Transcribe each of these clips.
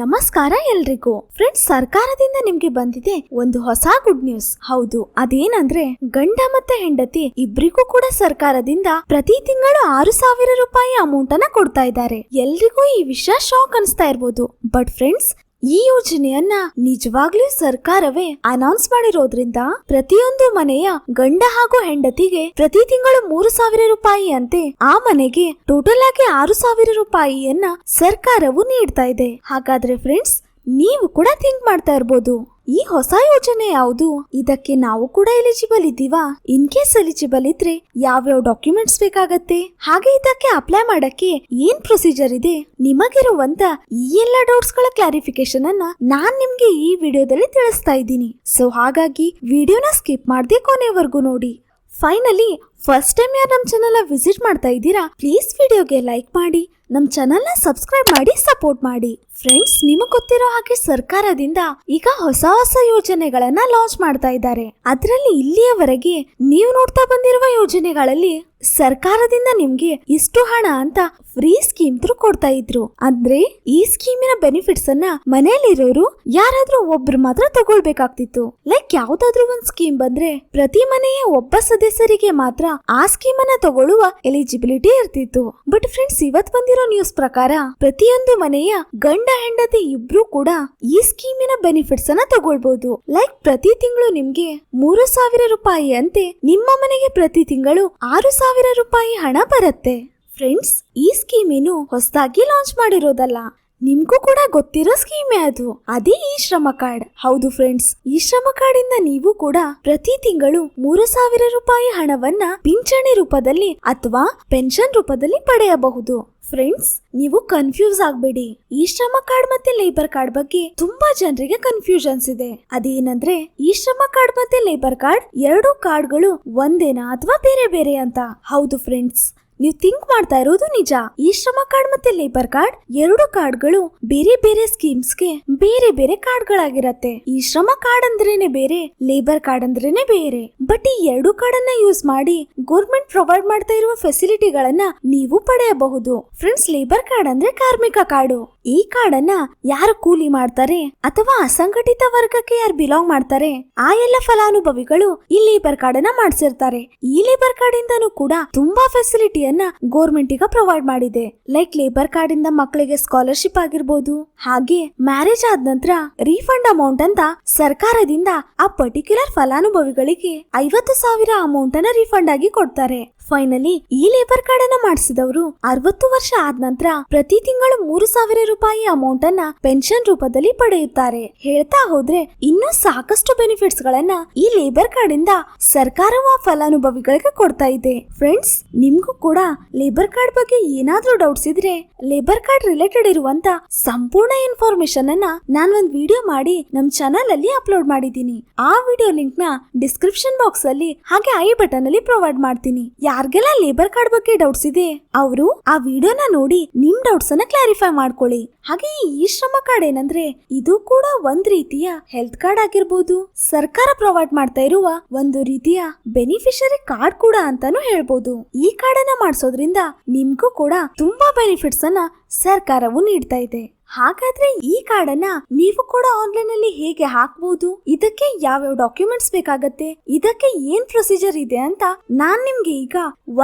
ನಮಸ್ಕಾರ ಎಲ್ರಿಗೂ. ಫ್ರೆಂಡ್ಸ್ ಸರ್ಕಾರದಿಂದ ನಿಮ್ಗೆ ಬಂದಿದೆ ಒಂದು ಹೊಸ ಗುಡ್ ನ್ಯೂಸ್ ಹೌದು, ಅದೇನಂದ್ರೆ ಗಂಡ ಮತ್ತೆ ಹೆಂಡತಿ ಇಬ್ರಿಗೂ ಕೂಡ ಸರ್ಕಾರದಿಂದ ಪ್ರತಿ ತಿಂಗಳು ಆರು ಸಾವಿರ ರೂಪಾಯಿ ಅಮೌಂಟ್ ಅನ್ನ ಕೊಡ್ತಾ ಇದ್ದಾರೆ. ಎಲ್ರಿಗೂ ಈ ವಿಷಯ ಶಾಕ್ ಅನ್ಸ್ತಾ ಇರ್ಬೋದು. ಬಟ್ ಫ್ರೆಂಡ್ಸ್ ಈ ಯೋಜನೆಯನ್ನ ನಿಜವಾಗ್ಲೂ ಸರ್ಕಾರವೇ ಅನೌನ್ಸ್ ಮಾಡಿರೋದ್ರಿಂದ ಪ್ರತಿಯೊಂದು ಮನೆಯ ಗಂಡ ಹಾಗೂ ಹೆಂಡತಿಗೆ ಪ್ರತಿ ತಿಂಗಳು ಮೂರು ಸಾವಿರ ರೂಪಾಯಿ ಅಂತೆ ಆ ಮನೆಗೆ ಟೋಟಲ್ ಆಗಿ ಆರು ಸಾವಿರ ರೂಪಾಯಿಯನ್ನ ಸರ್ಕಾರವು ನೀಡ್ತಾ ಇದೆ. ಹಾಗಾದ್ರೆ ಫ್ರೆಂಡ್ಸ್ ನೀವು ಕೂಡ ಥಿಂಕ್ ಮಾಡ್ತಾ ಇರ್ಬೋದು. ಈ ಹೊಸ ಯೋಜನೆ ಯಾವುದು? ಇದಕ್ಕೆ ನಾವು ಕೂಡ ಎಲಿಜಿಬಲ್ ಇದ್ದೀವಾ? ಇನ್ ಕೇಸ್ ಎಲಿಜಿಬಲ್ ಇದ್ರೆ ಯಾವ್ಯಾವ ಡಾಕ್ಯುಮೆಂಟ್ಸ್ ಬೇಕಾಗತ್ತೆ? ಹಾಗೆ ಇದಕ್ಕೆ ಅಪ್ಲೈ ಮಾಡಕ್ಕೆ ಏನ್ ಪ್ರೊಸೀಜರ್ ಇದೆ? ನಿಮಗಿರುವಂತ ಈ ಎಲ್ಲ ಡೌಟ್ಸ್ಗಳ ಕ್ಲಾರಿಫಿಕೇಶನ್ ಅನ್ನ ನಾನ್ ನಿಮ್ಗೆ ಈ ವಿಡಿಯೋದಲ್ಲಿ ತಿಳಿಸ್ತಾ ಇದ್ದೀನಿ. ಸೊ ಹಾಗಾಗಿ ವಿಡಿಯೋನ ಸ್ಕಿಪ್ ಮಾಡದೆ ಕೊನೆವರೆಗೂ ನೋಡಿ. ಫೈನಲಿ ಫಸ್ಟ್ ಟೈಮ್ ಯಾರು ನಮ್ಮ ಚಾನಲ್ ವಿಸಿಟ್ ಮಾಡ್ತಾ ಇದ್ದೀರಾ ಪ್ಲೀಸ್ ವಿಡಿಯೋಗೆ ಲೈಕ್ ಮಾಡಿ ನಮ್ಮ ಚಾನಲ್ನ ಸಬ್ಸ್ಕ್ರೈಬ್ ಮಾಡಿ ಸಪೋರ್ಟ್ ಮಾಡಿ. ಫ್ರೆಂಡ್ಸ್ ನಿಮಗೆ ಗೊತ್ತಿರೋ ಹಾಗೆ ಸರ್ಕಾರದಿಂದ ಈಗ ಹೊಸ ಹೊಸ ಯೋಜನೆಗಳನ್ನ ಲಾಂಚ್ ಮಾಡ್ತಾ ಇದ್ದಾರೆ. ಅದರಲ್ಲಿ ಇಲ್ಲಿಯವರೆಗೆ ನೀವು ನೋಡ್ತಾ ಬಂದಿರುವ ಯೋಜನೆಗಳಲ್ಲಿ ಸರ್ಕಾರದಿಂದ ನಿಮ್ಗೆ ಇಷ್ಟು ಹಣ ಅಂತ ಫ್ರೀ ಸ್ಕೀಮ್ ತ್ರೂ ಕೊಡ್ತಾ ಇದ್ರು. ಅಂದ್ರೆ ಈ ಸ್ಕೀಮಿನ ಬೆನಿಫಿಟ್ಸ್ ಅನ್ನ ಮನೆಯಲ್ಲಿರೋರು ಯಾರಾದ್ರೂ ಒಬ್ರು ಮಾತ್ರ ತಗೊಳ್ಬೇಕಾಗ್ತಿತ್ತು. ಲೈಕ್ ಯಾವ್ದಾದ್ರು ಒಂದ್ ಸ್ಕೀಮ್ ಬಂದ್ರೆ ಪ್ರತಿ ಮನೆಯ ಒಬ್ಬ ಸದಸ್ಯರಿಗೆ ಮಾತ್ರ ಆ ಸ್ಕೀಮ್ ಅನ್ನ ತಗೊಳ್ಳುವ ಎಲಿಜಿಬಿಲಿಟಿ ಇರ್ತಿತ್ತು. ಬಟ್ ಫ್ರೆಂಡ್ಸ್ ಇವತ್ ಬಂದಿರೋ ನ್ಯೂಸ್ ಪ್ರಕಾರ ಪ್ರತಿಯೊಂದು ಮನೆಯ ಗಂಡ ಹೆಂಡತಿ ಇಬ್ರು ಕೂಡ ಈ ಸ್ಕೀಮಿನ ಬೆನಿಫಿಟ್ಸ್ ಅನ್ನ ತಗೊಳ್ಬಹುದು ಲೈಕ್ ಪ್ರತಿ ತಿಂಗಳು ನಿಮ್ಗೆ ಮೂರು ಸಾವಿರ ರೂಪಾಯಿ ಅಂತೆ ನಿಮ್ಮ ಮನೆಗೆ ಪ್ರತಿ ತಿಂಗಳು ಆರು ಸಾವಿರ ರೂಪಾಯಿ ಹಣ ಬರುತ್ತೆ. ಫ್ರೆಂಡ್ಸ್ ಈ ಸ್ಕೀಮಿನು ಹೊಸದಾಗಿ ಲಾಂಚ್ ಮಾಡಿರೋದಲ್ಲ. ನಿಮ್ಗೂ ಕೂಡ ಗೊತ್ತಿರೋ ಸ್ಕೀಮೇ ಅದು. ಅದೇ ಈ ಶ್ರಮ ಕಾರ್ಡ್. ಹೌದು ಫ್ರೆಂಡ್ಸ್, ಈ ಶ್ರಮ ಕಾರ್ಡ್ ಇಂದ ನೀವು ಕೂಡ ಪ್ರತಿ ತಿಂಗಳು ಮೂರು ಸಾವಿರ ರೂಪಾಯಿ ಹಣವನ್ನ ಪಿಂಚಣಿ ರೂಪದಲ್ಲಿ ಅಥವಾ ಪೆನ್ಷನ್ ರೂಪದಲ್ಲಿ ಪಡೆಯಬಹುದು. ಫ್ರೆಂಡ್ಸ್, ನೀವು ಕನ್ಫ್ಯೂಸ್ ಆಗ್ಬೇಡಿ. ಈ ಶ್ರಮ ಕಾರ್ಡ್ ಮತ್ತೆ ಲೇಬರ್ ಕಾರ್ಡ್ ಬಗ್ಗೆ ತುಂಬಾ ಜನರಿಗೆ ಕನ್ಫ್ಯೂಷನ್ಸ್ ಇದೆ. ಅದೇನಂದ್ರೆ, ಈ ಶ್ರಮ ಕಾರ್ಡ್ ಮತ್ತೆ ಲೇಬರ್ ಕಾರ್ಡ್ ಎರಡು ಕಾರ್ಡ್ಗಳು ಒಂದೇನಾ ಅಥವಾ ಬೇರೆ ಬೇರೆ ಅಂತ. ಹೌದು ಫ್ರೆಂಡ್ಸ್. ನೀವು ಥಿಂಕ್ ಮಾಡ್ತಾ ಇರೋದು ನಿಜ. ಈ ಶ್ರಮ ಕಾರ್ಡ್ ಮತ್ತೆ ಲೇಬರ್ ಕಾರ್ಡ್ ಎರಡು ಕಾರ್ಡ್ಗಳು ಬೇರೆ ಬೇರೆ ಸ್ಕೀಮ್ಸ್ಗೆ ಬೇರೆ ಬೇರೆ ಕಾರ್ಡ್ಗಳಾಗಿರತ್ತೆ ಈ ಶ್ರಮ ಕಾರ್ಡ್ ಅಂದ್ರೇನೆ ಬೇರೆ ಲೇಬರ್ ಕಾರ್ಡ್ ಅಂದ್ರೇನೆ ಬೇರೆ. ಬಟ್ ಈ ಎರಡು ಕಾರ್ಡ್ ಅನ್ನ ಯೂಸ್ ಮಾಡಿ ಗೌರ್ಮೆಂಟ್ ಪ್ರೊವೈಡ್ ಮಾಡ್ತಾ ಇರುವ ಫೆಸಿಲಿಟಿಗಳನ್ನ ನೀವು ಪಡೆಯಬಹುದು. ಫ್ರೆಂಡ್ಸ್ ಲೇಬರ್ ಕಾರ್ಡ್ ಅಂದ್ರೆ ಕಾರ್ಮಿಕ ಕಾರ್ಡು ಈ ಕಾರ್ಡನ್ನ ಯಾರು ಕೂಲಿ ಮಾಡ್ತಾರೆ ಅಥವಾ ಅಸಂಘಟಿತ ವರ್ಗಕ್ಕೆ ಯಾರು ಬಿಲಾಂಗ್ ಮಾಡ್ತಾರೆ? ಆ ಎಲ್ಲ ಫಲಾನುಭವಿಗಳು ಈ ಲೇಬರ್ ಕಾರ್ಡ್ ಅನ್ನ ಮಾಡ್ಸಿರ್ತಾರೆ. ಈ ಲೇಬರ್ ಕಾರ್ಡ್ ಇಂದನೂ ಕೂಡ ತುಂಬಾ ಫೆಸಿಲಿಟಿಯನ್ನ ಗೋರ್ಮೆಂಟ್ ಈಗ ಪ್ರೊವೈಡ್ ಮಾಡಿದೆ. ಲೈಕ್ ಲೇಬರ್ ಕಾರ್ಡ್ ಇಂದ ಮಕ್ಕಳಿಗೆ ಸ್ಕಾಲರ್ಶಿಪ್ ಆಗಿರ್ಬೋದು, ಹಾಗೆ ಮ್ಯಾರೇಜ್ ಆದ ನಂತರ ರೀಫಂಡ್ ಅಮೌಂಟ್ ಅಂತ ಸರ್ಕಾರದಿಂದ ಆ ಪರ್ಟಿಕ್ಯುಲರ್ ಫಲಾನುಭವಿಗಳಿಗೆ ಐವತ್ತು ಸಾವಿರ ಅಮೌಂಟ್ ಅನ್ನ ರೀಫಂಡ್ ಆಗಿ ಕೊಡ್ತಾರೆ. ಫೈನಲಿ ಈ ಲೇಬರ್ ಕಾರ್ಡ್ ಅನ್ನ ಮಾಡಿಸಿದವರು ಅರವತ್ತು ವರ್ಷ ಆದ ನಂತರ ಪ್ರತಿ ತಿಂಗಳು ಮೂರು ಸಾವಿರ ರೂಪಾಯಿ ಅಮೌಂಟ್ ಅನ್ನ ಪೆನ್ಷನ್ ರೂಪದಲ್ಲಿ ಪಡೆಯುತ್ತಾರೆ. ಹೇಳ್ತಾ ಹೋದ್ರೆ ಇನ್ನೂ ಸಾಕಷ್ಟು ಬೆನಿಫಿಟ್ಸ್ ಗಳನ್ನ ಈ ಲೇಬರ್ ಕಾರ್ಡ್ ಇಂದ ಸರ್ಕಾರವು ಆ ಫಲಾನುಭವಿಗಳಿಗೆ ಕೊಡ್ತಾ ಇದೆ. ಫ್ರೆಂಡ್ಸ್ ನಿಮ್ಗೂ ಕೂಡ ಲೇಬರ್ ಕಾರ್ಡ್ ಬಗ್ಗೆ ಏನಾದ್ರೂ ಡೌಟ್ಸ್ ಇದ್ರೆ ಲೇಬರ್ ಕಾರ್ಡ್ ರಿಲೇಟೆಡ್ ಇರುವಂತ ಸಂಪೂರ್ಣ ಇನ್ಫಾರ್ಮೇಶನ್ ಅನ್ನ ನಾನ್ ಒಂದ್ ವಿಡಿಯೋ ಮಾಡಿ ನಮ್ ಚಾನಲ್ ಅಲ್ಲಿ ಅಪ್ಲೋಡ್ ಮಾಡಿದ್ದೀನಿ. ಆ ವಿಡಿಯೋ ಲಿಂಕ್ನ ಡಿಸ್ಕ್ರಿಪ್ಷನ್ ಬಾಕ್ಸ್ ಅಲ್ಲಿ ಹಾಗೆ ಐ ಬಟನ್ ಅಲ್ಲಿ ಪ್ರೊವೈಡ್ ಮಾಡ್ತೀನಿ. ಯಾರಿಗೆಲ್ಲ ಲೇಬರ್ ಕಾರ್ಡ್ ಬಗ್ಗೆ ಡೌಟ್ಸ್ ಇದೆ, ಅವರು ಆ ವಿಡಿಯೋನ ನೋಡಿ ನಿಮ್ ಡೌಟ್ಸ್ ಅನ್ನ ಕ್ಲಾರಿಫೈ ಮಾಡ್ಕೊಳ್ಳಿ. ಹಾಗೆ ಈ ಶ್ರಮ ಕಾರ್ಡ್ ಏನಂದ್ರೆ, ಇದು ಕೂಡ ಒಂದ್ ರೀತಿಯ ಹೆಲ್ತ್ ಕಾರ್ಡ್ ಆಗಿರ್ಬೋದು. ಸರ್ಕಾರ ಪ್ರೊವೈಡ್ ಮಾಡ್ತಾ ಇರುವ ಒಂದು ರೀತಿಯ ಬೆನಿಫಿಷರಿ ಕಾರ್ಡ್ ಕೂಡ ಅಂತಾನು ಹೇಳ್ಬೋದು. ಈ ಕಾರ್ಡ್ ಅನ್ನ ಮಾಡಿಸೋದ್ರಿಂದ ನಿಮ್ಗೂ ಕೂಡ ತುಂಬಾ ಬೆನಿಫಿಟ್ಸ್ ಅನ್ನ ಸರ್ಕಾರವು ನೀಡ್ತಾ ಇದೆ. ಹಾಗಾದ್ರೆ ಈ ಕಾರ್ಡ್ ಅನ್ನ ನೀವು ಕೂಡ ಆನ್ಲೈನ್ ಅಲ್ಲಿ ಹೇಗೆ ಹಾಕಬಹುದು ಇದಕ್ಕೆ ಯಾವ್ಯಾವ ಡಾಕ್ಯುಮೆಂಟ್ಸ್ ಬೇಕಾಗತ್ತೆ? ಇದಕ್ಕೆ ಏನ್ ಪ್ರೊಸೀಜರ್ ಇದೆ ಅಂತ ನಾನ್ ನಿಮ್ಗೆ ಈಗ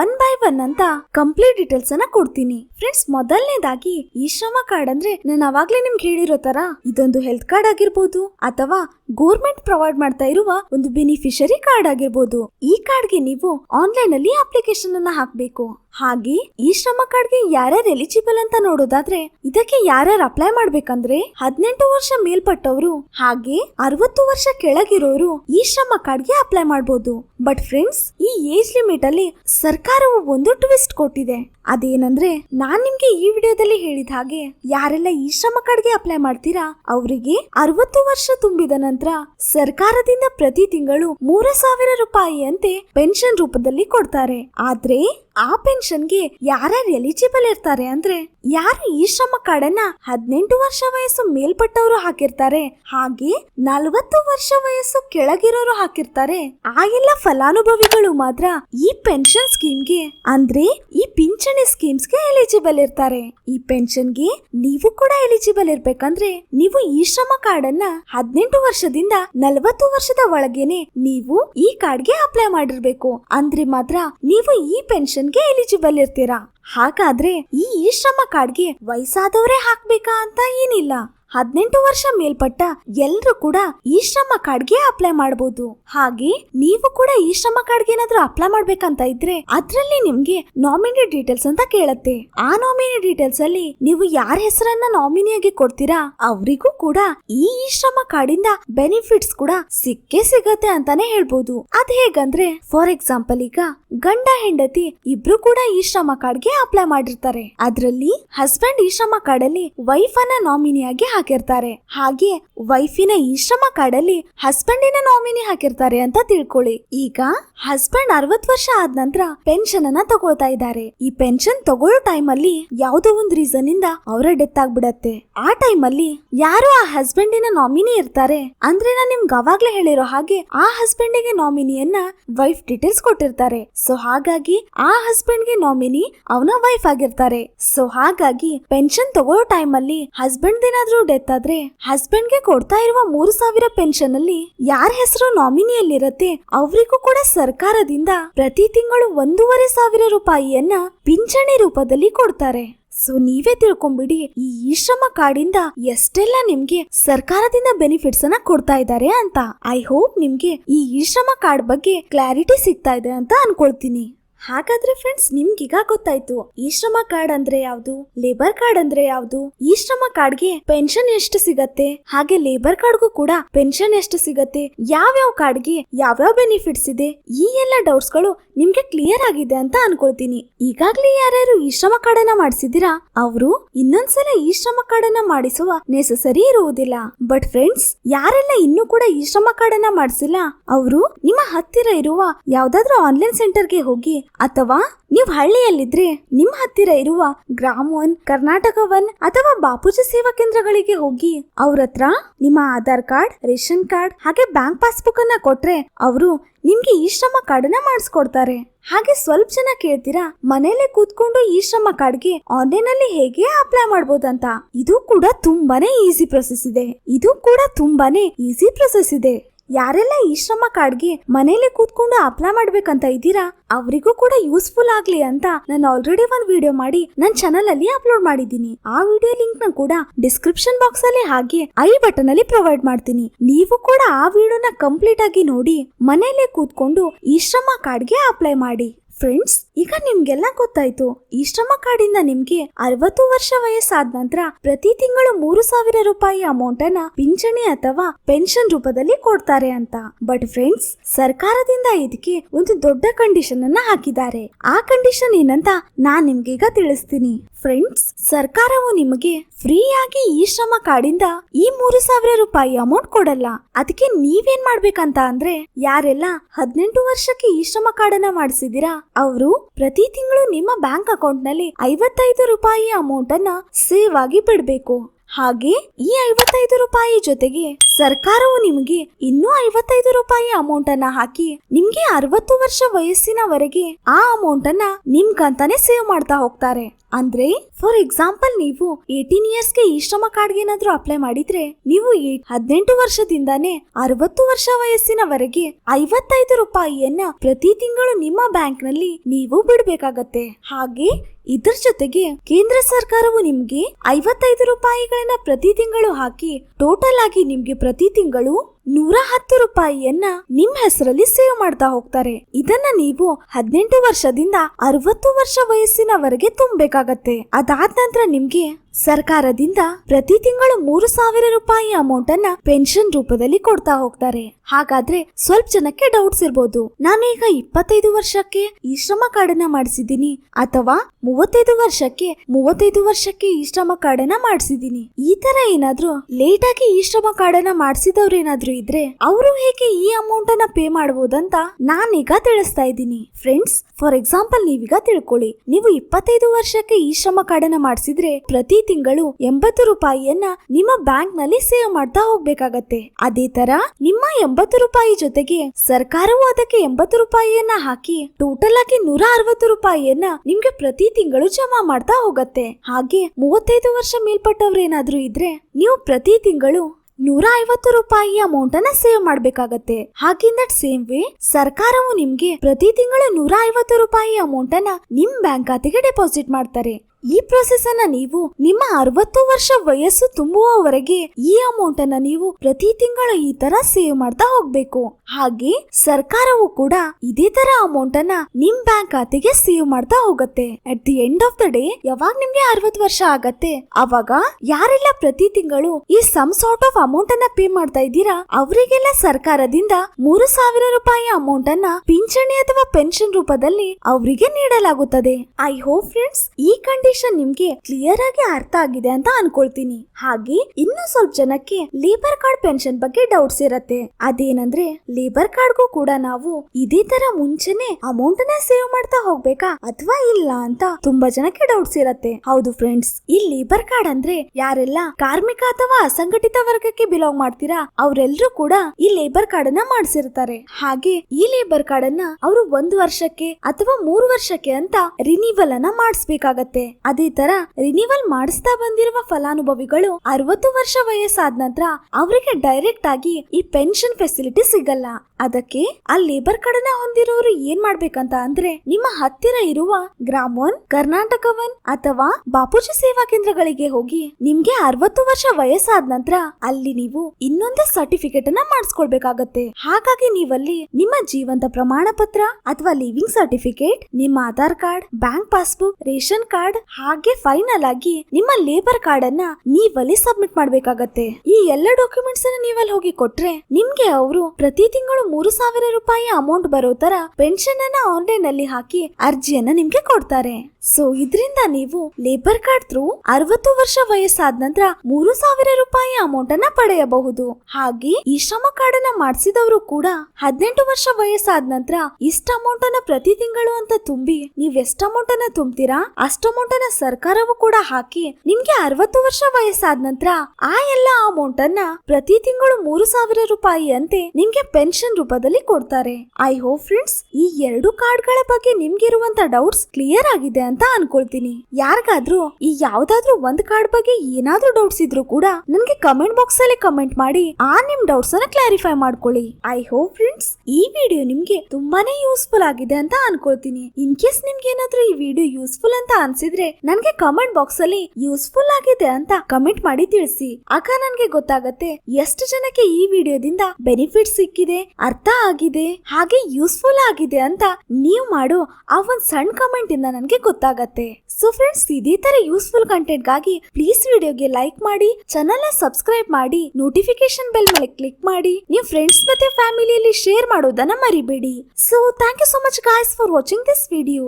ಒನ್ ಬೈ ಒನ್ ಅಂತ ಕಂಪ್ಲೀಟ್ ಡೀಟೇಲ್ಸ್ ಅನ್ನ ಕೊಡ್ತೀನಿ. ಫ್ರೆಂಡ್ಸ್ ಮೊದಲನೇದಾಗಿ ಈ ಶ್ರಮ ಕಾರ್ಡ್ ಅಂದ್ರೆ ನಾನು ಅವಾಗ್ಲೇ ನಿಮ್ಗೆ ಹೇಳಿರೋ ತರ ಇದೊಂದು ಹೆಲ್ತ್ ಕಾರ್ಡ್ ಆಗಿರ್ಬೋದು ಅಥವಾ ಗೋರ್ಮೆಂಟ್ ಪ್ರೊವೈಡ್ ಮಾಡ್ತಾ ಇರುವ ಒಂದು ಬೆನಿಫಿಷರಿ ಕಾರ್ಡ್ ಆಗಿರ್ಬೋದು. ಈ ಕಾರ್ಡ್ಗೆ ನೀವು ಆನ್ಲೈನ್ ಅಲ್ಲಿ ಅಪ್ಲಿಕೇಶನ್ ಅನ್ನ ಹಾಕ್ಬೇಕು. ಹಾಗೆ ಈ ಶ್ರಮ ಕಾರ್ಡ್ಗೆ ಯಾರ್ಯಾರು ಎಲಿಜಿಬಲ್ ಅಂತ ನೋಡೋದಾದ್ರೆ ಇದಕ್ಕೆ ಯಾರ್ಯಾರು ಅಪ್ಲೈ ಮಾಡ್ಬೇಕಂದ್ರೆ ಹದಿನೆಂಟು ವರ್ಷ ಮೇಲ್ಪಟ್ಟವರು ಹಾಗೆ ಅರವತ್ತು ವರ್ಷ ಕೆಳಗಿರೋರು ಈ ಶ್ರಮ ಕಾರ್ಡ್ಗೆ ಅಪ್ಲೈ ಮಾಡಬಹುದು ಬಟ್ ಫ್ರೆಂಡ್ಸ್ ಈ ಏಜ್ ಲಿಮಿಟ್ ಅಲ್ಲಿ ಸರ್ಕಾರವು ಒಂದು ಟ್ವಿಸ್ಟ್ ಕೊಟ್ಟಿದೆ. ಅದೇನಂದ್ರೆ, ನಾನ್ ನಿಮ್ಗೆ ಈ ವಿಡಿಯೋದಲ್ಲಿ ಹೇಳಿದ ಹಾಗೆ, ಯಾರೆಲ್ಲ ಈ ಶ್ರಮ ಕಾರ್ಡ್ಗೆ ಅಪ್ಲೈ ಮಾಡ್ತೀರಾ, ಅವರಿಗೆ ಅರವತ್ತು ವರ್ಷ ತುಂಬಿದ ನಂತರ ಸರ್ಕಾರದಿಂದ ಪ್ರತಿ ತಿಂಗಳು ಮೂರು ಸಾವಿರ ರೂಪಾಯಿಯಂತೆ ಪೆನ್ಷನ್ ರೂಪದಲ್ಲಿ ಕೊಡ್ತಾರೆ. ಆದ್ರೆ, ಆ ಪೆನ್ಷನ್ಗೆ ಯಾರ್ಯಾರು ಎಲಿಜಿಬಲ್ ಇರ್ತಾರೆ ಅಂದ್ರೆ, ಯಾರು ಈ ಶ್ರಮ ಕಾರ್ಡನ್ನ ಹದಿನೆಂಟು ವರ್ಷ ವಯಸ್ಸು ಮೇಲ್ಪಟ್ಟವರು ಹಾಕಿರ್ತಾರೆ, ಹಾಗೆ ನಲವತ್ತು ವರ್ಷ ವಯಸ್ಸು ಕೆಳಗಿರೋರು ಹಾಕಿರ್ತಾರೆ, ಆ ಎಲ್ಲ ಫಲಾನುಭವಿಗಳು ಮಾತ್ರ ಈ ಪೆನ್ಷನ್ ಸ್ಕೀಮ್ಗೆ. ಅಂದ್ರೆ, ಈ ಪಿಂಚಣಿ ಪಿಂಚಣಿ ಸ್ಕೀಮ್ಸ್ಗೆ ಎಲಿಜಿಬಲ್ ಇರ್ತಾರೆ. ಈ ಪೆನ್ಷನ್ಗೆ ನೀವು ಕೂಡ ಎಲಿಜಿಬಲ್ ಇರ್ಬೇಕಂದ್ರೆ ನೀವು ಈ ಶ್ರಮ ಕಾರ್ಡ್ ಅನ್ನ ಹದಿನೆಂಟು ವರ್ಷದಿಂದ ನಲವತ್ತು ವರ್ಷದ ಒಳಗೇನೆ ನೀವು ಈ ಕಾರ್ಡ್ಗೆ ಅಪ್ಲೈ ಮಾಡಿರ್ಬೇಕು. ಅಂದ್ರೆ ಮಾತ್ರ ನೀವು ಈ ಪೆನ್ಷನ್ಗೆ ಎಲಿಜಿಬಲ್ ಇರ್ತೀರಾ. ಹಾಗಾದ್ರೆ ಈ ಈ ಶ್ರಮ ಕಾರ್ಡ್ಗೆ ವಯಸ್ಸಾದವರೇ ಹಾಕ್ಬೇಕಾ ಅಂತ ಏನಿಲ್ಲ. ಹದಿನೆಂಟು ವರ್ಷ ಮೇಲ್ಪಟ್ಟ ಎಲ್ರೂ ಕೂಡ ಈ ಶ್ರಮ ಕಾರ್ಡ್ಗೆ ಅಪ್ಲೈ ಮಾಡಬಹುದು ಹಾಗೆ ನೀವು ಕೂಡ ಈ ಶ್ರಮ ಕಾರ್ಡ್ಗೆ ಏನಾದ್ರೂ ಅಪ್ಲೈ ಮಾಡ್ಬೇಕಂತ ಇದ್ರೆ ಅದ್ರಲ್ಲಿ ನಿಮ್ಗೆ ನಾಮಿನಿ ಡೀಟೇಲ್ಸ್ ಅಂತ ಕೇಳತ್ತೆ. ಆ ನಾಮಿನಿ ಡೀಟೇಲ್ಸ್ ಅಲ್ಲಿ ನೀವು ಯಾರ ಹೆಸರನ್ನ ನಾಮಿನಿಯಾಗಿ ಕೊಡ್ತೀರಾ ಅವರಿಗೂ ಕೂಡ ಈ ಈ ಶ್ರಮ ಕಾರ್ಡಿಂದ ಬೆನಿಫಿಟ್ಸ್ ಕೂಡ ಸಿಕ್ಕೇ ಸಿಗತ್ತೆ ಅಂತಾನೆ ಹೇಳ್ಬೋದು. ಅದ್ ಹೇಗಂದ್ರೆ ಫಾರ್ ಎಕ್ಸಾಂಪಲ್ ಈಗ ಗಂಡ, ಹೆಂಡತಿ ಇಬ್ರು ಕೂಡ ಈ ಶ್ರಮ ಕಾರ್ಡ್ಗೆ ಅಪ್ಲೈ ಮಾಡಿರ್ತಾರೆ. ಅದ್ರಲ್ಲಿ ಹಸ್ಬೆಂಡ್ ಈ ಶ್ರಮ ಕಾರ್ಡ್ ಅಲ್ಲಿ ವೈಫ್ ಅನ್ನ ನಾಮಿನಿಯಾಗಿ ಹಾಕಿರ್ತಾರೆ. ಹಾಗೆ ವೈಫಿನ ಈ ಶ್ರಮ ಕಾರ್ಡಲ್ಲಿ ಹಸ್ಬೆಂಡಿನ ನಾಮಿನಿ ಹಾಕಿರ್ತಾರೆ ಅಂತ ತಿಳ್ಕೊಳ್ಳಿ. ಈಗ ಹಸ್ಬೆಂಡ್ ಅರವತ್ ವರ್ಷ ಆದ ನಂತರ ಪೆನ್ಷನ್ ಅನ್ನ ತಗೊಳ್ತಾ ಇದ್ದಾರೆ. ಈ ಪೆನ್ಷನ್ ತಗೊಳ್ಳೋ ಟೈಮ್ ಅಲ್ಲಿ ಯಾವುದೋ ಒಂದ್ ರೀಸನ್ ಇಂದ ಅವರ ಡೆತ್ ಆಗ್ಬಿಡತ್ತೆ. ಆ ಟೈಮ್ ಅಲ್ಲಿ ಯಾರು ಆ ಹಸ್ಬೆಂಡಿನ ನಾಮಿನಿ ಇರ್ತಾರೆ. ಅಂದ್ರೆ ನಾನು ನಿಮ್ಗೆ ಅವಾಗ್ಲೇ ಹೇಳಿರೋ ಹಾಗೆ ಆ ಹಸ್ಬೆಂಡಿಗೆ ನಾಮಿನಿಯನ್ನ ವೈಫ್ ಡೀಟೇಲ್ಸ್ ಕೊಟ್ಟಿರ್ತಾರೆ. ಸೊ ಹಾಗಾಗಿ ಆ ಹಸ್ಬೆಂಡ್ಗೆ ನಾಮಿನಿ ಅವನ ವೈಫ್ ಆಗಿರ್ತಾರೆ. ಸೊ ಹಾಗಾಗಿ ಪೆನ್ಷನ್ ತಗೊಳ್ಳೋ ಟೈಮ್ ಅಲ್ಲಿ ಹಸ್ಬೆಂಡ್ ಏನಾದ್ರೂ ಡೆತ್ ಆದ್ರೆ ಹಸ್ಬೆಂಡ್ಗೆ ಕೊಡ್ತಾ ಇರುವ ಮೂರು ಸಾವಿರ ಪೆನ್ಷನ್ ಅಲ್ಲಿ ಯಾರ ಹೆಸರು ನಾಮಿನಿಯಲ್ಲಿರತ್ತೆ ಅವರಿಗೂ ಕೂಡ ಸರ್ಕಾರದಿಂದ ಪ್ರತಿ ತಿಂಗಳು ಒಂದೂವರೆ ಸಾವಿರ ರೂಪಾಯಿಯನ್ನ ಪಿಂಚಣಿ ರೂಪದಲ್ಲಿ ಕೊಡ್ತಾರೆ. ಸೊ ನೀವೇ ತಿಳ್ಕೊಂಬಿಡಿ, ಈ ಈಶ್ರಮ ಶ್ರಮ ಕಾರ್ಡಿಂದ ಎಷ್ಟೆಲ್ಲ ನಿಮ್ಗೆ ಸರ್ಕಾರದಿಂದ ಬೆನಿಫಿಟ್ಸ್ ಅನ್ನ ಕೊಡ್ತಾ ಇದ್ದಾರೆ ಅಂತ. ಐ ಹೋಪ್ ನಿಮ್ಗೆ ಈ ಈಶ್ರಮ ಕಾರ್ಡ್ ಬಗ್ಗೆ ಕ್ಲಾರಿಟಿ ಸಿಗ್ತಾ ಇದೆ ಅಂತ ಅನ್ಕೊಳ್ತೀನಿ. ಹಾಗಾದ್ರೆ ಫ್ರೆಂಡ್ಸ್ ನಿಮ್ಗೀಗ ಗೊತ್ತಾಯ್ತು. ಈ ಶ್ರಮ ಕಾರ್ಡ್ ಅಂದ್ರೆ ಯಾವ್ದು? ಲೇಬರ್ ಕಾರ್ಡ್ ಅಂದ್ರೆ ಯಾವ್ದು? ಈ ಶ್ರಮ ಕಾರ್ಡ್ಗೆ ಪೆನ್ಷನ್ ಎಷ್ಟು ಸಿಗತ್ತೆ? ಹಾಗೆ ಲೇಬರ್ ಕಾರ್ಡ್ಗೂ ಕೂಡ ಪೆನ್ಷನ್ ಎಷ್ಟು ಸಿಗತ್ತೆ? ಯಾವ್ಯಾವ ಕಾರ್ಡ್ಗೆ ಯಾವ್ಯಾವ ಬೆನಿಫಿಟ್ಸ್ ಇದೆ? ಈ ಎಲ್ಲ ಡೌಟ್ಸ್ಗಳು ನಿಮ್ಗೆ ಕ್ಲಿಯರ್ ಆಗಿದೆ ಅಂತ ಅನ್ಕೊಳ್ತೀನಿ. ಈಗಾಗ್ಲೇ ಯಾರ್ಯಾರು ಈ ಶ್ರಮ ಕಾರ್ಡ್ ಅನ್ನ ಮಾಡಿಸಿದಿರಾ ಅವರು ಇನ್ನೊಂದ್ಸಲ ಈ ಶ್ರಮ ಕಾರ್ಡ್ ಅನ್ನ ಮಾಡಿಸುವ ನೆಸಸರಿ ಇರುವುದಿಲ್ಲ. ಬಟ್ ಫ್ರೆಂಡ್ಸ್ ಯಾರೆಲ್ಲ ಇನ್ನೂ ಕೂಡ ಈ ಶ್ರಮ ಕಾರ್ಡ್ ಅನ್ನ ಮಾಡಿಸಿಲ್ಲ, ಅವರು ನಿಮ್ಮ ಹತ್ತಿರ ಇರುವ ಯಾವ್ದಾದ್ರೂ ಆನ್ಲೈನ್ ಸೆಂಟರ್ಗೆ ಹೋಗಿ ಅಥವಾ ನೀವು ಹಳ್ಳಿಯಲ್ಲಿದ್ರೆ ನಿಮ್ಮ ಹತ್ತಿರ ಇರುವ ಗ್ರಾಮವನ್ ಒನ್ ಕರ್ನಾಟಕ ಒನ್ ಅಥವಾ ಬಾಪೂಜಿ ಸೇವಾ ಕೇಂದ್ರಗಳಿಗೆ ಹೋಗಿ ಅವ್ರ ಹತ್ರ ನಿಮ್ಮ ಆಧಾರ್ ಕಾರ್ಡ್, ರೇಷನ್ ಕಾರ್ಡ್ ಹಾಗೆ ಬ್ಯಾಂಕ್ ಪಾಸ್ಬುಕ್ ಅನ್ನ ಕೊಟ್ರೆ ಅವರು ನಿಮ್ಗೆ ಈ ಶ್ರಮ ಕಾರ್ಡ್ ಅನ್ನ ಮಾಡಿಸ್ಕೊಡ್ತಾರೆ. ಹಾಗೆ ಸ್ವಲ್ಪ ಜನ ಕೇಳ್ತೀರಾ, ಮನೆಯಲ್ಲೇ ಕೂತ್ಕೊಂಡು ಈ ಶ್ರಮ ಕಾರ್ಡ್ಗೆ ಆನ್ಲೈನ್ ಅಲ್ಲಿ ಹೇಗೆ ಅಪ್ಲೈ ಮಾಡ್ಬೋದಂತ? ಇದು ಕೂಡ ತುಂಬಾನೇ ಈಸಿ ಪ್ರೊಸೆಸ್ ಇದೆ. ಇದು ಕೂಡ ತುಂಬಾನೇ ಈಸಿ ಪ್ರೊಸೆಸ್ ಇದೆ. ಯಾರೆಲ್ಲ ಈ ಶ್ರಮ ಕಾರ್ಡ್ಗೆ ಮನೇಲೆ ಕೂತ್ಕೊಂಡು ಅಪ್ಲೈ ಮಾಡ್ಬೇಕಂತ ಇದ್ದೀರಾ, ಅವರಿಗೂ ಕೂಡ ಯೂಸ್ಫುಲ್ ಆಗ್ಲಿ ಅಂತ ನಾನು ಆಲ್ರೆಡಿ ಒಂದು ವಿಡಿಯೋ ಮಾಡಿ ನನ್ನ ಚಾನಲ್ ಅಲ್ಲಿ ಅಪ್ಲೋಡ್ ಮಾಡಿದ್ದೀನಿ. ಆ ವಿಡಿಯೋ ಲಿಂಕ್ನ ಕೂಡ ಡಿಸ್ಕ್ರಿಪ್ಷನ್ ಬಾಕ್ಸ್ ಅಲ್ಲಿ ಹಾಗೆ ಐ ಬಟನ್ ಅಲ್ಲಿ ಪ್ರೊವೈಡ್ ಮಾಡ್ತೀನಿ. ನೀವು ಕೂಡ ಆ ವಿಡಿಯೋನ ಕಂಪ್ಲೀಟ್ ಆಗಿ ನೋಡಿ ಮನೇಲೆ ಕೂತ್ಕೊಂಡು ಈ ಶ್ರಮ ಕಾರ್ಡ್ಗೆ ಅಪ್ಲೈ ಮಾಡಿ. ಫ್ರೆಂಡ್ಸ್ ಈಗ ನಿಮ್ಗೆಲ್ಲ ಗೊತ್ತಾಯ್ತು. ಈ ಶ್ರಮ ಕಾರ್ಡಿಂದ ನಿಮ್ಗೆ ಅರವತ್ತು ವರ್ಷ ವಯಸ್ಸಾದ ನಂತರ ಪ್ರತಿ ತಿಂಗಳು ಮೂರು ಸಾವಿರ ರೂಪಾಯಿ ಅಮೌಂಟ್ ಅನ್ನ ಪಿಂಚಣಿ ಅಥವಾ ಪೆನ್ಷನ್ ರೂಪದಲ್ಲಿ ಕೊಡ್ತಾರೆ ಅಂತ. ಬಟ್ ಫ್ರೆಂಡ್ಸ್ ಸರ್ಕಾರದಿಂದ ಇದಕ್ಕೆ ಒಂದು ದೊಡ್ಡ ಕಂಡೀಷನ್ ಅನ್ನ ಹಾಕಿದ್ದಾರೆ. ಆ ಕಂಡೀಷನ್ ಏನಂತ ನಾನ್ ನಿಮ್ಗೆ ಈಗ ತಿಳಿಸ್ತೀನಿ. ಫ್ರೆಂಡ್ಸ್ ಸರ್ಕಾರವು ನಿಮಗೆ ಫ್ರೀ ಆಗಿ ಈ ಶ್ರಮ ಕಾರ್ಡಿಂದ ಈ ಮೂರು ಸಾವಿರ ರೂಪಾಯಿ ಅಮೌಂಟ್ ಕೊಡಲ್ಲ. ಅದಕ್ಕೆ ನೀವೇನ್ ಮಾಡ್ಬೇಕಂತ ಅಂದ್ರೆ, ಯಾರೆಲ್ಲ ಹದಿನೆಂಟು ವರ್ಷಕ್ಕೆ ಈ ಶ್ರಮ ಕಾರ್ಡ್ ಅನ್ನ ಮಾಡಿಸಿದೀರಾ ಅವರು ಪ್ರತಿ ತಿಂಗಳು ನಿಮ್ಮ ಬ್ಯಾಂಕ್ ಅಕೌಂಟ್ನಲ್ಲಿ ಐವತ್ತೈದು ರೂಪಾಯಿ ಅಮೌಂಟ್ ಅನ್ನ ಸೇವ್ ಆಗಿ ಬಿಡಬೇಕು. ಹಾಗೆ ಈ ಐವತ್ತೈದು ರೂಪಾಯಿ ಜೊತೆಗೆ ಸರ್ಕಾರವು ನಿಮಗೆ ಇನ್ನೂ ಐವತ್ತೈದು ರೂಪಾಯಿ ಅಮೌಂಟ್ ಅನ್ನ ಹಾಕಿ ನಿಮ್ಗೆ ಅರವತ್ತು ವರ್ಷ ವಯಸ್ಸಿನವರೆಗೆ ಆ ಅಮೌಂಟ್ ಅನ್ನ ನಿಮ್ಗಂತಾನೆ ಸೇವ್ ಮಾಡ್ತಾ ಹೋಗ್ತಾರೆ. ಅಂದ್ರೆ ಫಾರ್ ಎಕ್ಸಾಂಪಲ್ ನೀವು ಏಟೀನ್ ಇಯರ್ಸ್ಗೆ ಈ ಶ್ರಮ ಕಾರ್ಡ್ ಏನಾದ್ರೂ ಅಪ್ಲೈ ಮಾಡಿದ್ರೆ, ನೀವು ಹದಿನೆಂಟು ವರ್ಷದಿಂದಾನೇ ಅರವತ್ತು ವರ್ಷ ವಯಸ್ಸಿನವರೆಗೆ ಐವತ್ತೈದು ರೂಪಾಯಿಯನ್ನ ಪ್ರತಿ ತಿಂಗಳು ನಿಮ್ಮ ಬ್ಯಾಂಕ್ನಲ್ಲಿ ನೀವು ಬಿಡಬೇಕಾಗತ್ತೆ. ಹಾಗೆ ಇದರ ಜೊತೆಗೆ ಕೇಂದ್ರ ಸರ್ಕಾರವು ನಿಮ್ಗೆ ಐವತ್ತೈದು ರೂಪಾಯಿಗಳನ್ನ ಪ್ರತಿ ತಿಂಗಳು ಹಾಕಿ ಟೋಟಲ್ ಆಗಿ ನಿಮ್ಗೆ ಪ್ರತಿ ತಿಂಗಳು ನೂರ ಹತ್ತು ರೂಪಾಯಿಯನ್ನ ನಿಮ್ ಹೆಸರಲ್ಲಿ ಸೇವ್ ಮಾಡ್ತಾ ಹೋಗ್ತಾರೆ. ಇದನ್ನ ನೀವು ಹದಿನೆಂಟು ವರ್ಷದಿಂದ ಅರವತ್ತು ವರ್ಷ ವಯಸ್ಸಿನವರೆಗೆ ತುಂಬಬೇಕಾಗತ್ತೆ. ಅದಾದ ನಂತರ ನಿಮ್ಗೆ ಸರ್ಕಾರದಿಂದ ಪ್ರತಿ ತಿಂಗಳು ಮೂರು ಸಾವಿರ ರೂಪಾಯಿ ಅಮೌಂಟ್ ಅನ್ನ ಪೆನ್ಷನ್ ರೂಪದಲ್ಲಿ ಕೊಡ್ತಾ ಹೋಗ್ತಾರೆ. ಹಾಗಾದ್ರೆ ಸ್ವಲ್ಪ ಜನಕ್ಕೆ ಡೌಟ್ಸ್ ಇರ್ಬೋದು. ನಾನೀಗ ಇಪ್ಪತ್ತೈದು ವರ್ಷಕ್ಕೆ ಈ ಶ್ರಮ ಕಾರ್ಡನ್ನ ಮಾಡಿಸಿದ್ದೀನಿ ಅಥವಾ ಮೂವತ್ತೈದು ವರ್ಷಕ್ಕೆ ಮೂವತ್ತೈದು ವರ್ಷಕ್ಕೆ ಈ ಶ್ರಮ ಕಾರ್ಡನ್ನ ಮಾಡಿಸಿದ್ದೀನಿ. ಈ ತರ ಏನಾದ್ರೂ ಲೇಟ್ ಆಗಿ ಈ ಶ್ರಮ ಕಾರ್ಡನ್ನ ಮಾಡಿಸಿದವ್ರು ಏನಾದ್ರೂ ಇದ್ರೆ ಅವರು ಹೇಗೆ ಈ ಅಮೌಂಟ್ ಅನ್ನ ಪೇ ಮಾಡಬಹುದಂತ ನಾನೀಗ ತಿಳಿಸ್ತಾ ಇದ್ದೀನಿ. ಫ್ರೆಂಡ್ಸ್ ಫಾರ್ ಎಕ್ಸಾಂಪಲ್ ನೀವೀಗ ತಿಳ್ಕೊಳ್ಳಿ. ನೀವು ಇಪ್ಪತ್ತೈದು ವರ್ಷಕ್ಕೆ ಈ ಶ್ರಮ ಕಾರ್ಡ್ ಅನ್ನ ಮಾಡಿಸಿದ್ರೆ ಪ್ರತಿ ತಿಂಗಳು ಎಂಬತ್ತು ರೂಪಾಯಿಯನ್ನ ನಿಮ್ಮ ಬ್ಯಾಂಕ್ನಲ್ಲಿ ಸೇವ್ ಮಾಡ್ತಾ ಹೋಗ್ಬೇಕಾಗತ್ತೆ. ಅದೇ ತರ ನಿಮ್ಮ ಎಂಬತ್ತು ರೂಪಾಯಿ ಜೊತೆಗೆ ಸರ್ಕಾರವು ಅದಕ್ಕೆ ಎಂಬತ್ತು ರೂಪಾಯಿಯನ್ನ ಹಾಕಿ ಟೋಟಲ್ ಆಗಿ ನೂರ ಅರವತ್ತು ರೂಪಾಯಿಯನ್ನ ನಿಮ್ಗೆ ಪ್ರತಿ ತಿಂಗಳು ಜಮಾ ಮಾಡ್ತಾ ಹೋಗತ್ತೆ. ಹಾಗೆ ಮೂವತ್ತೈದು ವರ್ಷ ಮೇಲ್ಪಟ್ಟವ್ರೇನಾದ್ರೂ ಇದ್ರೆ ನೀವು ಪ್ರತಿ ತಿಂಗಳು ನೂರ ಐವತ್ತು ರೂಪಾಯಿ ಅಮೌಂಟ್ ಅನ್ನ ಸೇವ್ ಮಾಡ್ಬೇಕಾಗತ್ತೆ. ಹಾಗಿನ್ ದಟ್ ಸೇಮ್ ವೇ ಸರ್ಕಾರವು ನಿಮ್ಗೆ ಪ್ರತಿ ತಿಂಗಳು ನೂರ ಐವತ್ತು ರೂಪಾಯಿ ಅಮೌಂಟ್ ಅನ್ನ ನಿಮ್ ಬ್ಯಾಂಕ್ ಖಾತೆಗೆ ಡೆಪಾಸಿಟ್ ಮಾಡ್ತಾರೆ. ಈ ಪ್ರೊಸೆಸ್ ಅನ್ನ ನೀವು ನಿಮ್ಮ ಅರವತ್ತು ವರ್ಷ ವಯಸ್ಸು ತುಂಬುವವರೆಗೆ ಈ ಅಮೌಂಟ್ ಅನ್ನ ನೀವು ಪ್ರತಿ ತಿಂಗಳು ಈ ತರ ಸೇವ್ ಮಾಡ್ತಾ ಹೋಗ್ಬೇಕು. ಹಾಗೆ ಸರ್ಕಾರವು ಕೂಡ ಇದೇ ತರ ಅಮೌಂಟ್ ಅನ್ನ ನಿಮ್ ಬ್ಯಾಂಕ್ ಖಾತೆಗೆ ಸೇವ್ ಮಾಡ್ತಾ ಹೋಗುತ್ತೆ. At the end of the day ಯಾವಾಗ ನಿಮ್ಗೆ ಅರವತ್ತು ವರ್ಷ ಆಗತ್ತೆ, ಅವಾಗ ಯಾರೆಲ್ಲ ಪ್ರತಿ ತಿಂಗಳು ಈ ಸಮ್ ಸಾರ್ಟ್ ಆಫ್ ಅಮೌಂಟ್ ಅನ್ನ ಪೇ ಮಾಡ್ತಾ ಇದ್ದೀರಾ, ಅವರಿಗೆಲ್ಲ ಸರ್ಕಾರದಿಂದ ಮೂರು ಸಾವಿರ ರೂಪಾಯಿ ಅಮೌಂಟ್ ಅನ್ನ ಪಿಂಚಣಿ ಅಥವಾ ಪೆನ್ಷನ್ ರೂಪದಲ್ಲಿ ಅವರಿಗೆ ನೀಡಲಾಗುತ್ತದೆ. ಐ ಹೋಪ್ ಫ್ರೆಂಡ್ಸ್ ಈ ಕಂಡೀಷನ್ ನಿಮ್ಗೆ ಕ್ಲಿಯರ್ ಆಗಿ ಅರ್ಥ ಆಗಿದೆ ಅಂತ ಅನ್ಕೊಳ್ತೀನಿ. ಹಾಗೆ ಇನ್ನು ಸ್ವಲ್ಪ ಜನಕ್ಕೆ ಲೇಬರ್ ಕಾರ್ಡ್ ಪೆನ್ಷನ್ ಬಗ್ಗೆ ಡೌಟ್ಸ್ ಇರತ್ತೆ. ಅದೇನಂದ್ರೆ ಲೇಬರ್ ಕಾರ್ಡ್ಗೂ ಕೂಡ ನಾವು ಇದೇ ತರ ಮುಂಚೆನೆ ಅಮೌಂಟ್ನ ಸೇವ್ ಮಾಡ್ತಾ ಹೋಗ್ಬೇಕಾ ಅಥವಾ ಇಲ್ಲ ಅಂತ ತುಂಬಾ ಜನಕ್ಕೆ ಡೌಟ್ಸ್ ಇರತ್ತೆ. ಹೌದು ಫ್ರೆಂಡ್ಸ್ ಈ ಲೇಬರ್ ಕಾರ್ಡ್ ಅಂದ್ರೆ ಯಾರೆಲ್ಲ ಕಾರ್ಮಿಕ ಅಥವಾ ಅಸಂಘಟಿತ ವರ್ಗಕ್ಕೆ ಬಿಲಾಂಗ್ ಮಾಡ್ತೀರಾ ಅವರೆಲ್ಲರೂ ಕೂಡ ಈ ಲೇಬರ್ ಕಾರ್ಡ್ ಅನ್ನ ಮಾಡಿಸಿರ್ತಾರೆ. ಹಾಗೆ ಈ ಲೇಬರ್ ಕಾರ್ಡ್ ಅನ್ನ ಅವರು ಒಂದು ವರ್ಷಕ್ಕೆ ಅಥವಾ ಮೂರು ವರ್ಷಕ್ಕೆ ಅಂತ ರಿನಿವಲ್ ಅನ್ನ ಮಾಡಿಸ್ಬೇಕಾಗತ್ತೆ. ಅದೇ ತರ ರಿನಿವಲ್ ಮಾಡಿಸ್ತಾ ಬಂದಿರುವ ಫಲಾನುಭವಿಗಳು ಅರವತ್ತು ವರ್ಷ ವಯಸ್ಸಾದ ನಂತರ ಅವರಿಗೆ ಡೈರೆಕ್ಟ್ ಆಗಿ ಈ ಪೆನ್ಷನ್ ಫೆಸಿಲಿಟಿ ಸಿಗಲ್ಲ. ಅದಕ್ಕೆ ಆ ಲೇಬರ್ ಕಾರ್ಡ್ ಅನ್ನ ಹೊಂದಿರೋರು ಏನ್ ಮಾಡ್ಬೇಕಂತ ಅಂದ್ರೆ ನಿಮ್ಮ ಹತ್ತಿರ ಇರುವ ಗ್ರಾಮ ಒನ್ ಕರ್ನಾಟಕ ಒನ್ ಅಥವಾ ಬಾಪೂಜಿ ಸೇವಾ ಕೇಂದ್ರಗಳಿಗೆ ಹೋಗಿ ನಿಮ್ಗೆ ಅರವತ್ತು ವರ್ಷ ವಯಸ್ಸಾದ ನಂತರ ಅಲ್ಲಿ ನೀವು ಇನ್ನೊಂದು ಸರ್ಟಿಫಿಕೇಟ್ ಅನ್ನ ಮಾಡಿಸ್ಕೊಳ್ಬೇಕಾಗತ್ತೆ. ಹಾಗಾಗಿ ನೀವಲ್ಲಿ ನಿಮ್ಮ ಜೀವಂತ ಪ್ರಮಾಣ ಪತ್ರ ಅಥವಾ ಲಿವಿಂಗ್ ಸರ್ಟಿಫಿಕೇಟ್ ನಿಮ್ಮ Aadhaar card bank passbook ration card ಹಾಗೆ ಫೈನಲ್ ಆಗಿ ನಿಮ್ಮ ಲೇಬರ್ ಕಾರ್ಡ್ ಅನ್ನ ನೀವಲ್ಲಿ ಸಬ್ಮಿಟ್ ಮಾಡ್ಬೇಕಾಗತ್ತೆ. ಈ ಎಲ್ಲ ಡಾಕ್ಯುಮೆಂಟ್ಸ್ ಅನ್ನ ನೀವಲ್ಲಿ ಹೋಗಿ ಕೊಟ್ರೆ ನಿಮ್ಗೆ ಅವರು ಪ್ರತಿ ತಿಂಗಳು ಮೂರು ಸಾವಿರ ರೂಪಾಯಿ ಅಮೌಂಟ್ ಬರೋ ತರ ಪೆನ್ಷನ್ ಅನ್ನ ಆನ್ಲೈನ್ ಅಲ್ಲಿ ಹಾಕಿ ಅರ್ಜಿಯನ್ನ ನಿಮ್ಗೆ ಕೊಡ್ತಾರೆ. ಸೊ ಇದರಿಂದ ನೀವು ಲೇಬರ್ ಕಾರ್ಡ್ ಥ್ರೂ ಅರವತ್ತು ವರ್ಷ ವಯಸ್ಸಾದ ನಂತರ ಮೂರು ಸಾವಿರ ರೂಪಾಯಿ ಅಮೌಂಟ್ ಅನ್ನ ಪಡೆಯಬಹುದು. ಹಾಗೆ ಈ ಶ್ರಮ ಕಾರ್ಡ್ ಅನ್ನ ಮಾಡಿಸಿದವರು ಕೂಡ ಹದಿನೆಂಟು ವರ್ಷ ವಯಸ್ಸಾದ ನಂತರ ಇಷ್ಟ ಅಮೌಂಟ್ ಅನ್ನ ಪ್ರತಿ ತಿಂಗಳು ಅಂತ ತುಂಬಿ ನೀವ್ ಎಷ್ಟ ಅಮೌಂಟ್ ಅನ್ನ ತುಂಬ್ತೀರಾ? ಅಷ್ಟ ಅಮೌಂಟ್ ಅನ್ನ ಸರ್ಕಾರವು ಕೂಡ ಹಾಕಿ ನಿಮ್ಗೆ ಅರವತ್ತು ವರ್ಷ ವಯಸ್ಸಾದ ನಂತರ ಆ ಎಲ್ಲ ಅಮೌಂಟ್ ಅನ್ನ ಪ್ರತಿ ತಿಂಗಳು ಮೂರು ಸಾವಿರ ರೂಪಾಯಿ ಅಂತೆ ನಿಮ್ಗೆ ಪೆನ್ಷನ್ ರೂಪದಲ್ಲಿ ಕೊಡ್ತಾರೆ. ಐ ಹೋಪ್ ಫ್ರೆಂಡ್ಸ್ ಈ ಎರಡು ಕಾರ್ಡ್ಗಳ ಬಗ್ಗೆ ನಿಮ್ಗಿರುವಂತ ಡೌಟ್ಸ್ ಕ್ಲಿಯರ್ ಆಗಿದೆ ಅಂತ ಅನ್ಕೊಳ್ತೀನಿ. ಯಾರಿಗಾದ್ರೂ ಈ ಯಾವ್ದಾದ್ರೂ ಒಂದ್ ಕಾರ್ಡ್ ಬಗ್ಗೆ ಏನಾದ್ರೂ ಡೌಟ್ಸ್ ಇದ್ರು ಕೂಡ ನನ್ಗೆ ಕಮೆಂಟ್ ಬಾಕ್ಸ್ ಅಲ್ಲಿ ಕಮೆಂಟ್ ಮಾಡಿ ಆ ನಿಮ್ ಡೌಟ್ಸ್ ಅನ್ನ ಕ್ಲಾರಿಫೈ ಮಾಡ್ಕೊಳ್ಳಿ. ಐ ಹೋಪ್ ಫ್ರೆಂಡ್ಸ್ ಈ ವಿಡಿಯೋ ನಿಮ್ಗೆ ತುಂಬಾನೇ ಯೂಸ್ಫುಲ್ ಆಗಿದೆ ಅಂತ ಅನ್ಕೊಳ್ತೀನಿ. ಇನ್ ಕೇಸ್ ನಿಮ್ಗೆ ಏನಾದ್ರೂ ಈ ವಿಡಿಯೋ ಯೂಸ್ಫುಲ್ ಅಂತ ಅನ್ಸಿದ್ರೆ ನನ್ಗೆ ಕಮೆಂಟ್ ಬಾಕ್ಸ್ ಅಲ್ಲಿ ಯೂಸ್ಫುಲ್ ಆಗಿದೆ ಅಂತ ಕಮೆಂಟ್ ಮಾಡಿ ತಿಳಿಸಿ. ಆಗ ನನ್ಗೆ ಗೊತ್ತಾಗತ್ತೆ ಎಷ್ಟು ಜನಕ್ಕೆ ಈ ವಿಡಿಯೋದಿಂದ ಬೆನಿಫಿಟ್ ಸಿಕ್ಕಿದೆ, ಅರ್ಥ ಆಗಿದೆ, ಹಾಗೆ ಯೂಸ್ಫುಲ್ ಆಗಿದೆ ಅಂತ ನೀವು ಮಾಡೋ ಆ ಒಂದ್ ಸಣ್ಣ ಕಮೆಂಟ್ ಇಂದ ನನ್ಗೆ ಗೊತ್ತಾಗತ್ತೆ. ಸೊ ಫ್ರೆಂಡ್ಸ್ ಇದೇ ತರ ಯೂಸ್ಫುಲ್ ಕಂಟೆಂಟ್ಗಾಗಿ ಪ್ಲೀಸ್ ವಿಡಿಯೋಗೆ ಲೈಕ್ ಮಾಡಿ ಚಾನಲ್ನ ಸಬ್ಸ್ಕ್ರೈಬ್ ಮಾಡಿ ನೋಟಿಫಿಕೇಶನ್ ಬೆಲ್ ಮೇಲೆ ಕ್ಲಿಕ್ ಮಾಡಿ, ನೀವು ಫ್ರೆಂಡ್ಸ್ ಮತ್ತೆ ಫ್ಯಾಮಿಲಿಯಲ್ಲಿ ಶೇರ್ ಮಾಡೋದನ್ನ ಮರಿಬೇಡಿ. So thank you so much guys for watching this video